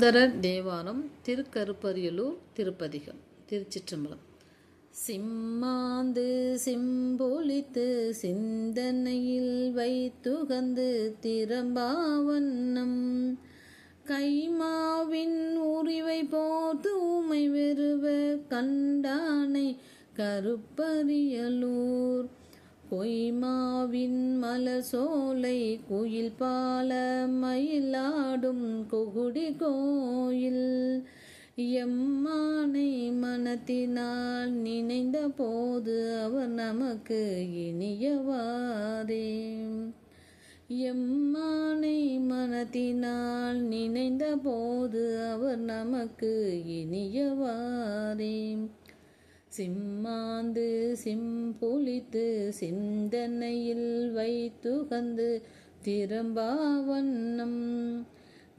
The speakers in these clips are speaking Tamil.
சுந்தரர் தேவாரம் திருக்கருப்பரியலூர் திருப்பதிகம் திருச்சிற்றம்பலம். சிம்மாந்து சிம்பொலித்து சிந்தனையில் வைத்துகந்து திறம்பாவண்ணம். கைமாவின் உரிவை போர்த்து உமை வெறுவ கண்டானை கருப்பரியலூர். பொய்மாவின் மலசோலை குயில் பால மயிலாடும் குகுடி கோயில். எம்மானை மனத்தினால் நினைந்த போது அவர் நமக்கு இனியவாரே எம்மானை மனத்தினால் நினைந்த போது அவர் நமக்கு இனியவாரே சிம்மாந்து சிம்புளித்து சிந்தனையில் வைத்துகந்து திறம்பாவண்ணம்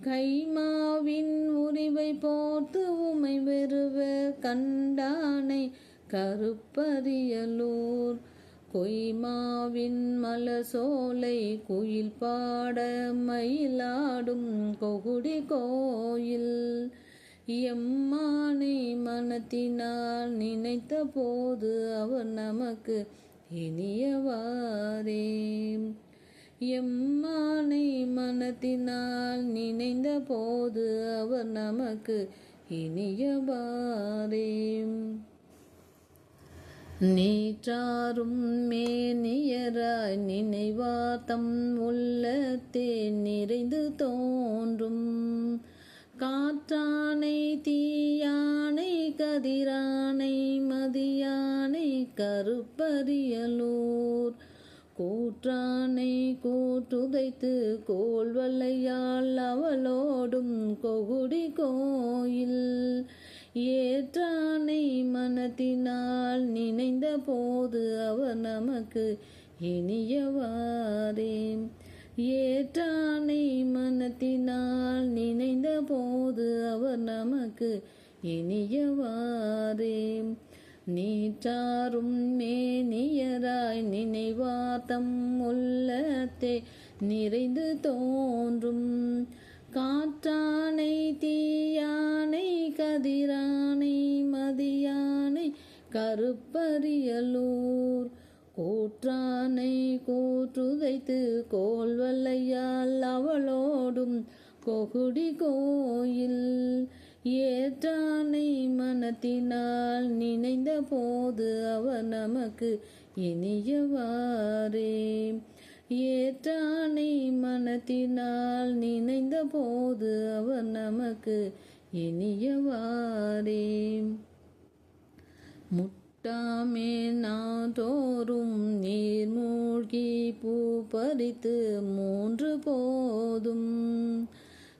கைமாவின் உரிவை போர்த்து உமை வெறுவ கண்டானை கருப்பரியலூர் கொய்மாவின் மலசோலை குயில் பாட மயிலாடும் கொகுடி கோயில். எம்மானை மனத்தினால் நினைத்த போது அவர் நமக்கு இனியவாரே எம்மானை மனத்தினால் நினைந்த போது அவர் நமக்கு இனியவாரே நீற்றாரும் மேனியராய் நினைவாத்தம் உள்ளத்தே நிறைந்து தோன்றும். காற்றானை தீயானை கதிரானை மதியானை கருப்பரியலூர். கூற்றானை கூற்றுதைத்து கோல்வல்லையால் அவளோடும் கொகுடி கோயில். ஏற்றானை மனத்தினால் நினைந்த போது அவர் நமக்கு இனியவாரே ஏற்றானை மனத்தினால் நினைந்த போது அவர் நமக்கு இனியவாரே நீற்றாரும் மேனியராய் நினைவாத்தம் உள்ளத்தே நிறைந்து தோன்றும். காற்றானை தீயானை கதிரானை மதியானை கருப்பரியலூர் கூற்றானை கூற்றுதைத்து கோல்வல்லையால் அவளோடும் கொகுடி கோயில். ஏற்றானை மனத்தினால் நினைந்த போது அவர் நமக்கு இனியவாரே ஏற்றானை மனத்தினால் நினைந்த போது அவர் நமக்கு இனியவாரே முட்டாமே நாதோறும் நீர் மூழ்கி பூ பறித்து மூன்று போதும்.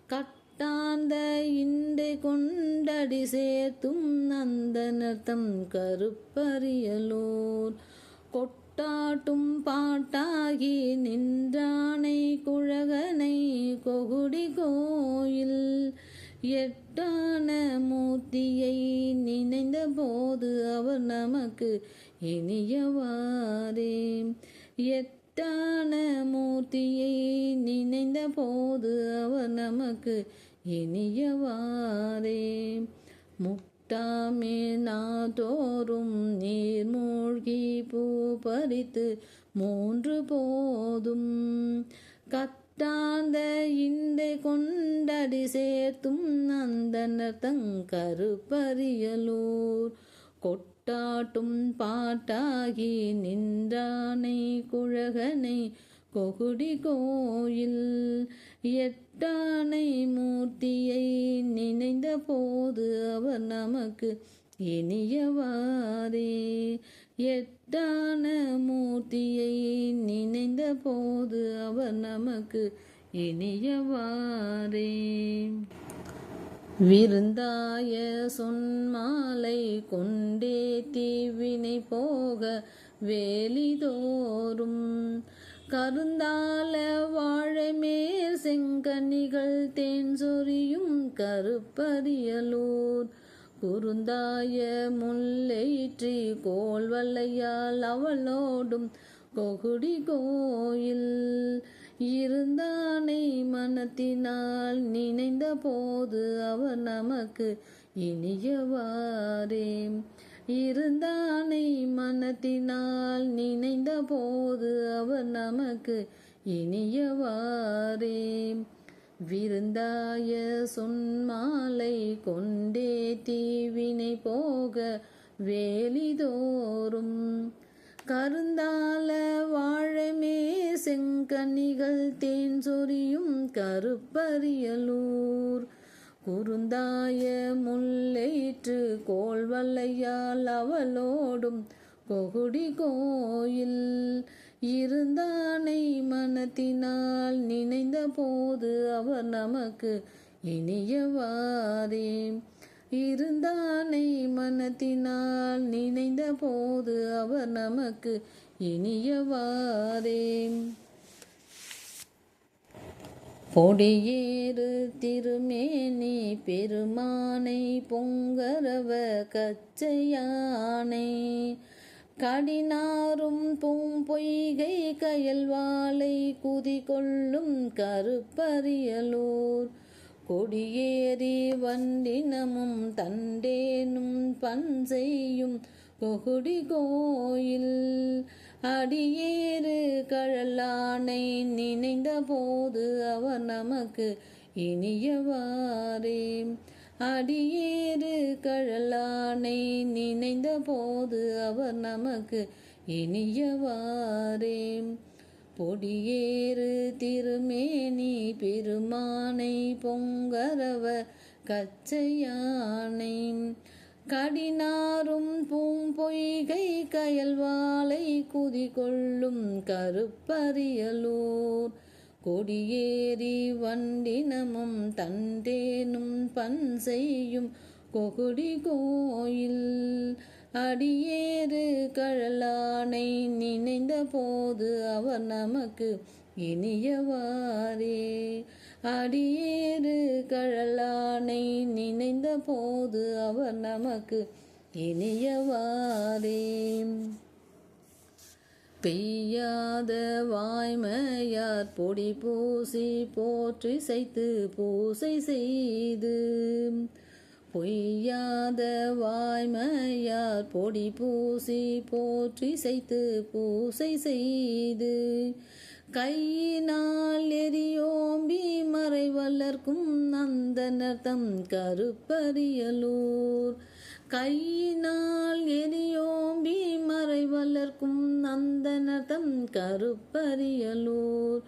கட்டாந்த இண்டை கொண்டடி சேர்த்தும் அந்த நர்த்தம் கருப்பரியலூர். கொட்டாட்டும் பாட்டாகி நின்றானை குழகனை கொகுடி கோயில். எட்டான மூர்த்தியை நினைந்த போது அவர் நமக்கு இனியவாரே எட்டான மூர்த்தியை நினைந்த போது அவர் நமக்கு இனியவாரே முட்டாமே நாதோறும் நீர் மூழ்கி பூ பறித்து மூன்று போதும் கத் கட்டாந்த இண்டை கொண்டடி சேர்த்தும் நந்தனர் தங்கருப்பரியலூர் கொட்டாட்டும் பாட்டாகி நின்றானை குழகனை கொகுடி கோயில். எட்டானை மூர்த்தியை நினைந்த போது அவர் நமக்கு இனியவாரே எட்டான மூர்த்தியை நினைந்த போது அவர் நமக்கு இனியவாரே விருந்தாய சொன்மாலை கொண்டே தீவினை போக வேலிதோறும் கருந்தால வாழை மேல் செங்கனிகள் தேன் சொரியும் கருப்பரியலூர். குறுந்தாய முல்லைற்றி கோல் வல்லையால் அவளோடும் கொகுடி கோயில். இருந்தானை மனத்தினால் நினைந்த போது அவர் நமக்கு இனியவாரே இருந்தானை மனத்தினால் நினைந்த போது அவர் நமக்கு இனியவாரே விருந்தாய சொன்மாலை கொண்டே தீவினை போக வேலிதோறும். கருந்தால வாழமே செங்கனிகள் தேன் சொரியும் கருப்பரியலூர். குறுந்தாய முல்லைற்று கோள்வல்லையால் அவளோடும் கொகுடி கோயில். இருந்தானை மனத்தினால் நினைந்த போது அவர் நமக்கு இனியவாரே இருந்தானை மனத்தினால் நினைந்த போது அவர் நமக்கு இனியவாரே பொடியேறு திருமேனி பெருமானை பொங்கரவ கச்சையானை கடினாரும் பூம்பொய்கை கயல்வாளை குதி கொள்ளும் கருப்பரியலூர். கொடியேறி வண்டினமும் தண்டேனும் பண் செய்யும் கொகுடி கோயில். அடியேறு கழலானை நினைந்த போது அவர் நமக்கு இனியவாரே அடியேறு கழலானை நினைந்த போது அவர் நமக்கு இனியவாரே பொடியேறு திருமேனி பெருமானை பொங்கரவ கச்சையானை கடினாரும் பூம்பொய்கை கயல்வாளை குதி கொள்ளும் கருப்பரியலூர். கொடியேறி வண்டினமும் தந்தேனும் தண்டேனும் பஞ்செய்யும் கொகுடி கோயில். அடியேறு கழலானை நினைந்த போது அவர் நமக்கு இனியவாரே அடியேறு கழலானை நினைந்த போது அவர் நமக்கு இனியவாரே பெய்யாத வாய்மையார் பொடி பூசி போற்றி செய்து பூசை செய்து. பொய்யாத வாய்மையார் பொடி பூசி போற்றி செய்து பூசை செய்து. கையினால் எரியோம்பி மறைவல்லர்க்கும் நந்தனர் நர்த்தம் கருப்பரியலூர். கையினால் எரியோம்பி மறை வளர்க்கும் நந்தனதம் கருப்பரியலூர்.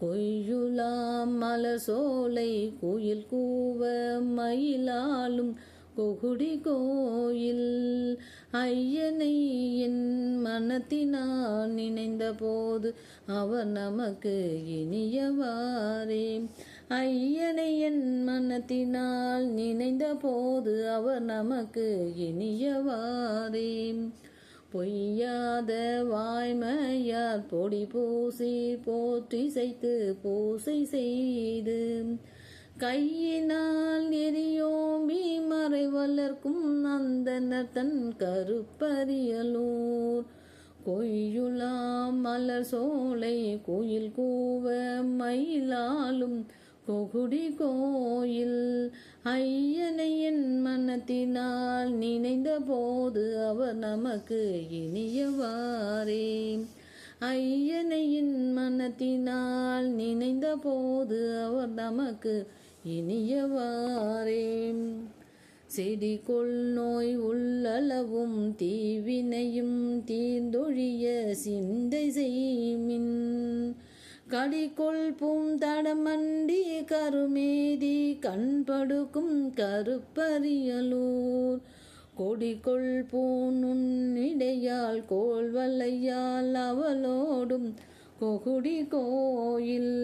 கொய்யுலாம் மலசோலை கோயில் கூவ மயிலாலும் கொகுடி கோயில் ஐயனை என் மனத்தினால் நினைந்த போது அவர் நமக்கு இனியவாரே ஐயனை என் மனத்தினால் நினைந்த போது அவர் நமக்கு இனியவாரே பொய்யாத வாய்மையார் பொடி பூசி போற்றி செய்து பூசை செய்து கையினால் எரியோம்பி மறைவலர்க்கும் நந்தனர் தன் கருப்பரியலூர். கொய்யுலாம் மலர் சோலை கோயில் கூவ மயிலாலும் கொகுடி கோயில். ஐயனை என் மனத்தினால் நினைந்த போது அவர் நமக்கு இனியவாரே ஐயனையின் மனத்தினால் நினைந்த போது அவர் நமக்கு இனியவாரே செடி கொள் நோய் உள்ளளவும் தீவினையும் தீந்தொழிய சிந்தை செய்மின். கடிகொள் பூந்தடமண்டி கருமேதி கண்படுக்கும் கருப்பரியலூர். கொடிகொள் பூனுன்னிடையால் கோல் வல்லையால் அவளோடும் கொகுடி கோயில்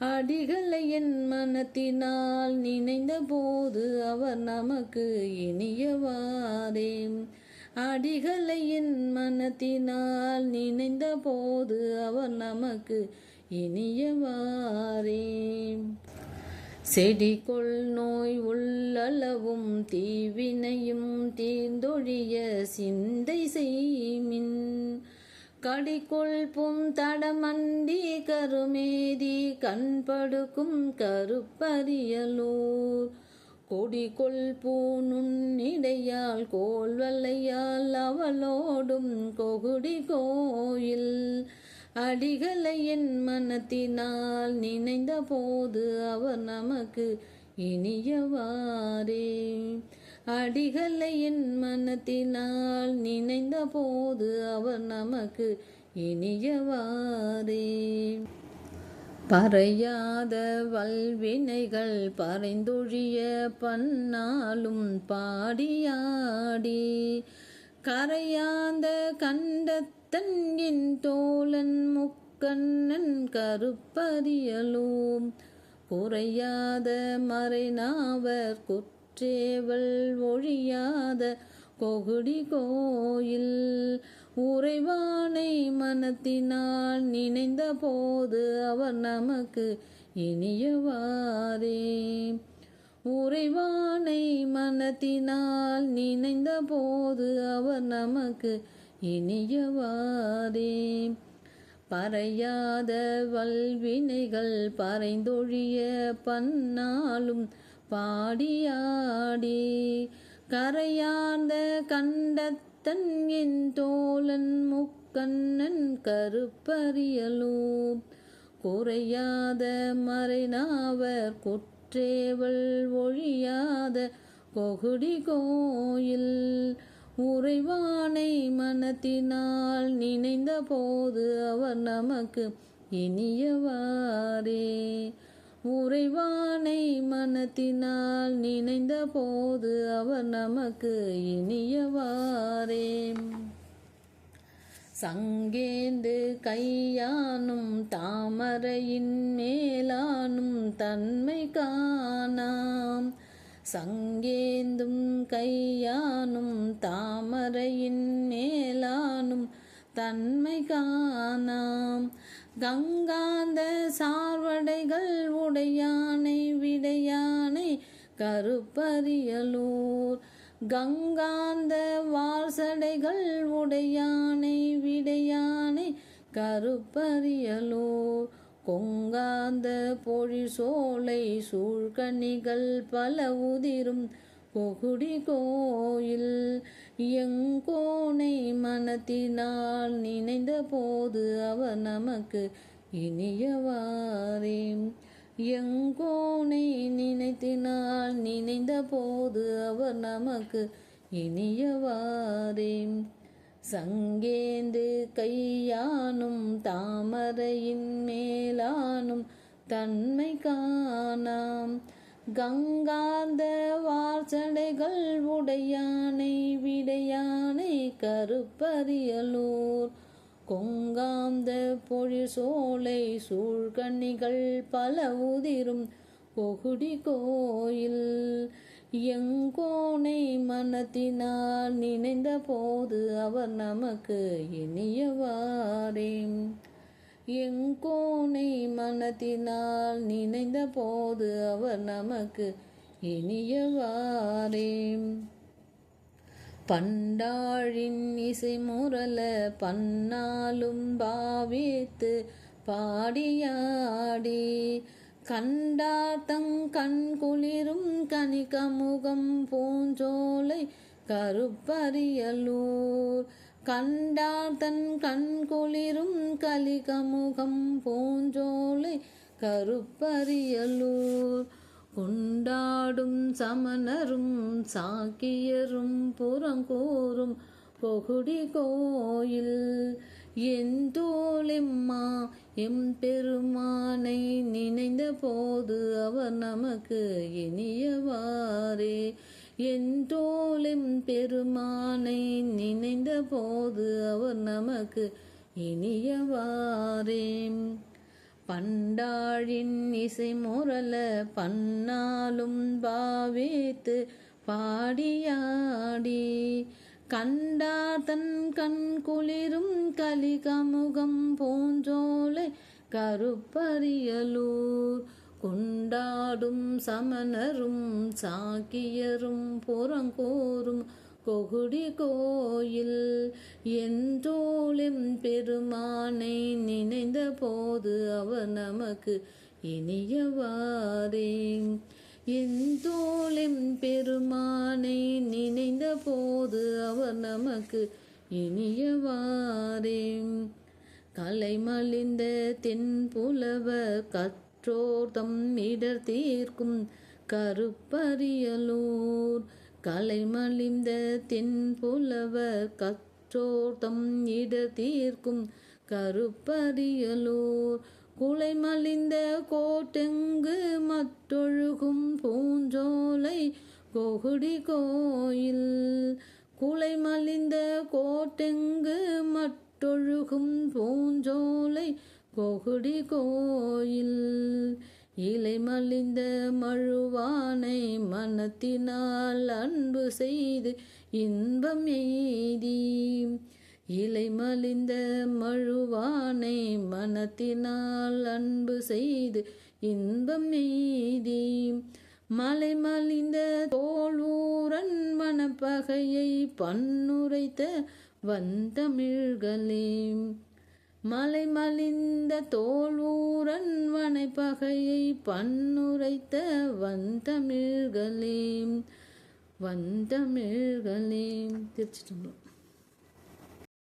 அடிகளை என் மனத்தினால் நினைந்த போது அவர் நமக்கு இனியவாரே அடிகளை என் மனத்தினால் நினைந்த போது அவர் நமக்கு இனியவாரே செடிகொள் நோய் உள்ளளவும் தீவினையும் தீர்ந்தொழிய சிந்தை செய்மின். கடிக்குள் பும் தடமந்தி கருமேதி கண்படுக்கும் கருப்பரியலூர். கொடிகொள் கோல் வல்லையால் அவளோடும் கொகுடி கோயில். அடிகளை என் மனத்தினால் நினைந்த போது அவர் நமக்கு இனியவாரே அடிகளை என் மனத்தினால் நினைந்த போது அவர் நமக்கு இனியவாரே பறையாத வல்வினைகள் பறைந்தொழிய பன்னாலும் பாடியாடி. கரையாந்த கண்டத்தன் என் தோழன் முக்கண்ணன் கருப்பறியலோம் குறையாத மறைநாவர் குற்றேவல் ஒழியாத கொகுடி கோயில் உறைவானை மனத்தினால் நினைந்த போது அவர் நமக்கு இனியவாரே உறைவானை மனத்தினால் நினைந்த போது அவர் நமக்கு இனியவாரே பறையாத வல்வினைகள் பறைந்தொழிய பன்னாலும் பாடியாடி கரையார்ந்த கண்டத்தன் என் தோழன் முக்கண்ணன் கருப்பரியலூம் குறையாத மறைநாவர் குற்றேவள் ஒழியாத கொகுடி கோயில். உறைவானை மனத்தினால் நினைந்த போது அவர் நமக்கு இனியவாரே உறைவானை மனத்தினால் நினைந்த போது அவர் நமக்கு இனியவாரே சங்கேந்து கையானும் தாமரையின் மேலானும் தன்மை காணாம். சங்கேந்தும் கையானும் தாமரையின் மேலானும் தன்மை காணாம். கங்காந்த சார்வடைகள் உடையானை விடையானை கருப்பரியலூர். கங்காந்த வார்சடைகள் உடையானை விடையானை கருப்பரியலூர். கொங்காந்த பொழிசோலை சூழ்கனிகள் பல உதிரும் கொகுடி கோயில். எங்கோனை மனத்தினால் நினைந்த போது அவர் நமக்கு இனியவாரே எங்கோனை நினைத்தினால் நினைந்த போது அவர் நமக்கு இனியவாரே சங்கேந்து கையானும் தாமரையின் மேலானும் தன்மை காணாம். கங்காந்த வார்சடைகள் உடையானை விடையானை கருப்பரியலூர் கொங்காந்த பொழில் சோலை சூழ்கண்ணிகள் பல உதிரும் கொகுடி கோயில். எங்கோனை மனத்தினால் நினைந்த போது அவர் நமக்கு இனியவாரேன் எங்கோனை மனத்தினால் நினைந்த போது அவர் நமக்கு இனியவாரே பண்டாழின் இசை முரல பன்னாலும் பாவித்து பாடியாடி. கண்டாத்தங் கண் குளிரும் கனிகமுகம் பூஞ்சோலை கருப்பரியலூர். கண்டார் தன் கண் குளிரும் கலிகமுகம் பூஞ்சோலை கருப்பரியலூர். கொண்டாடும் சமணரும் சாக்கியரும் புறங்கூறும் கொகுடி கோயில். எந்தோலெம்மா எம் பெருமானை நினைந்த போது அவர் நமக்கு இனியவாரே எந்தோலெம் பெருமானை நினைந்த போது அவர் நமக்கு இனியவாரே பண்டாழின் இசை முரல பன்னாலும் பாவேத்து பாடியாடி. கண்டார் தன் கண் குளிரும் கலிகமுகம் பூஞ்சோலை கருப்பரியலூர் கொண்டாடும் சமணரும் சாக்கியரும் புறங்கோரும் கொகுடி கோயில் என்றோலும் பெருமானை நினைந்த போது அவர் நமக்கு இனியவாரே எந்தோளும் பெருமானை நினைந்த போது அவர் நமக்கு இனியவாரே கலைமலிந்த கத் கற்றோர் தம் இடர் தீர்க்கும் கருப்பரியலூர். கலைமலிந்த தென்புலவர் கற்றோர் தம் இடர் தீர்க்கும் கருப்பரியலூர். குலைமலிந்த கோட்டெங்கு மற்றொழுகும் பூஞ்சோலை கொகுடி கோயில். குலைமலிந்த கோட்டெங்கு மற்றொழுகும் பூஞ்சோலை கொகுடி கோயில். இலை மலிந்த மழுவானை மனத்தினால் அன்பு செய்து இன்பம் எய்தி. இலை மலிந்த மழுவானை மனத்தினால் அன்பு செய்து இன்பம் எய்தி. மலை மலிந்த தோளூரன் மனப்பகையை பன்னுரைத்த வந்தமிழ்களே. மலை மலிந்த தோல்வூரன் வனை பகையை பன்னுரைத்த வந்தமிழ்களே வந்தமிழ்களே திருச்சிட்டம்பலம்